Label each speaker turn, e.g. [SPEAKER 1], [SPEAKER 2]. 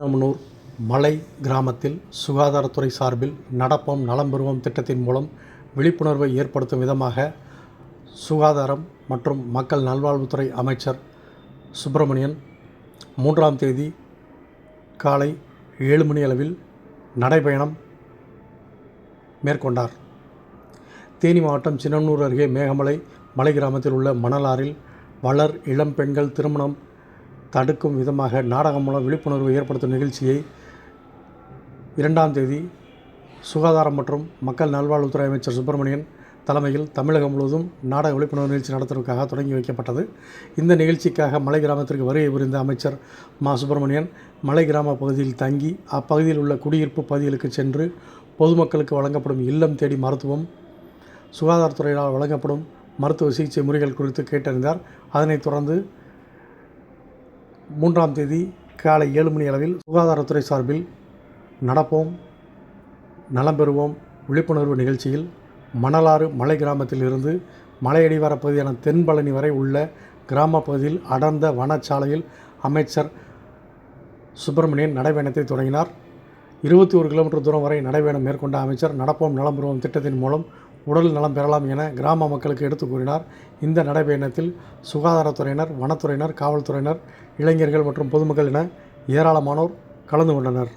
[SPEAKER 1] சின்னமனூர் மலை கிராமத்தில் சுகாதாரத்துறை சார்பில் நடப்போம் நலம் பெறுவோம் திட்டத்தின் மூலம் விழிப்புணர்வை ஏற்படுத்தும் விதமாக சுகாதாரம் மற்றும் மக்கள் நல்வாழ்வுத்துறை அமைச்சர் சுப்பிரமணியன் மூன்றாம் தேதி காலை ஏழு மணி அளவில் நடைபயணம் மேற்கொண்டார். தேனி மாவட்டம் சின்னனூர் அருகே மேகமலை மலை கிராமத்தில் உள்ள மணலாறில் வளர் இளம் பெண்கள் திருமணம் தடுக்கும் விதமாக நாடகம் மூலம் விழிப்புணர்வு ஏற்படுத்தும் நிகழ்ச்சியை இரண்டாம் தேதி சுகாதாரம் மற்றும் மக்கள் நல்வாழ்வுத்துறை அமைச்சர் சுப்பிரமணியன் தலைமையில் தமிழகம் முழுவதும் நாடக விழிப்புணர்வு நிகழ்ச்சி நடத்துவதற்காக தொடங்கி வைக்கப்பட்டது. இந்த நிகழ்ச்சிக்காக மலை கிராமத்திற்கு வருகை புரிந்த அமைச்சர் மா. சுப்பிரமணியன் மலை கிராம பகுதியில் தங்கி அப்பகுதியில் உள்ள குடியிருப்பு பகுதிகளுக்கு சென்று பொதுமக்களுக்கு வழங்கப்படும் இல்லம் தேடி மருத்துவம் சுகாதாரத்துறையினால் வழங்கப்படும் மருத்துவ சிகிச்சை முறைகள் குறித்து கேட்டறிந்தார். அதனைத் தொடர்ந்து மூன்றாம் தேதி காலை ஏழு மணி அளவில் சுகாதாரத்துறை சார்பில் நடப்போம். நலம் பெறுவோம். விழிப்புணர்வு நிகழ்ச்சியில் மணலாறு மலை கிராமத்தில் இருந்து மலையடிவார பகுதியான தென்பழனி வரை உள்ள கிராம பகுதியில் அடர்ந்த வனச்சாலையில் அமைச்சர் சுப்பிரமணியன் நடைபயணத்தை தொடங்கினார். இருபத்தி ஒரு கிலோமீட்டர் தூரம் வரை நடைபயணம் மேற்கொண்ட அமைச்சர் நடப்போம் நலம் பெறுவோம் திட்டத்தின் மூலம் உடல் நலம் பெறலாம் என கிராம மக்களுக்கு எடுத்து கூறினார். இந்த நடைபயணத்தில் சுகாதாரத்துறையினர் வனத்துறையினர் காவல்துறையினர் இளைஞர்கள் மற்றும் பொதுமக்கள் என ஏராளமானோர் கலந்து கொண்டனர்.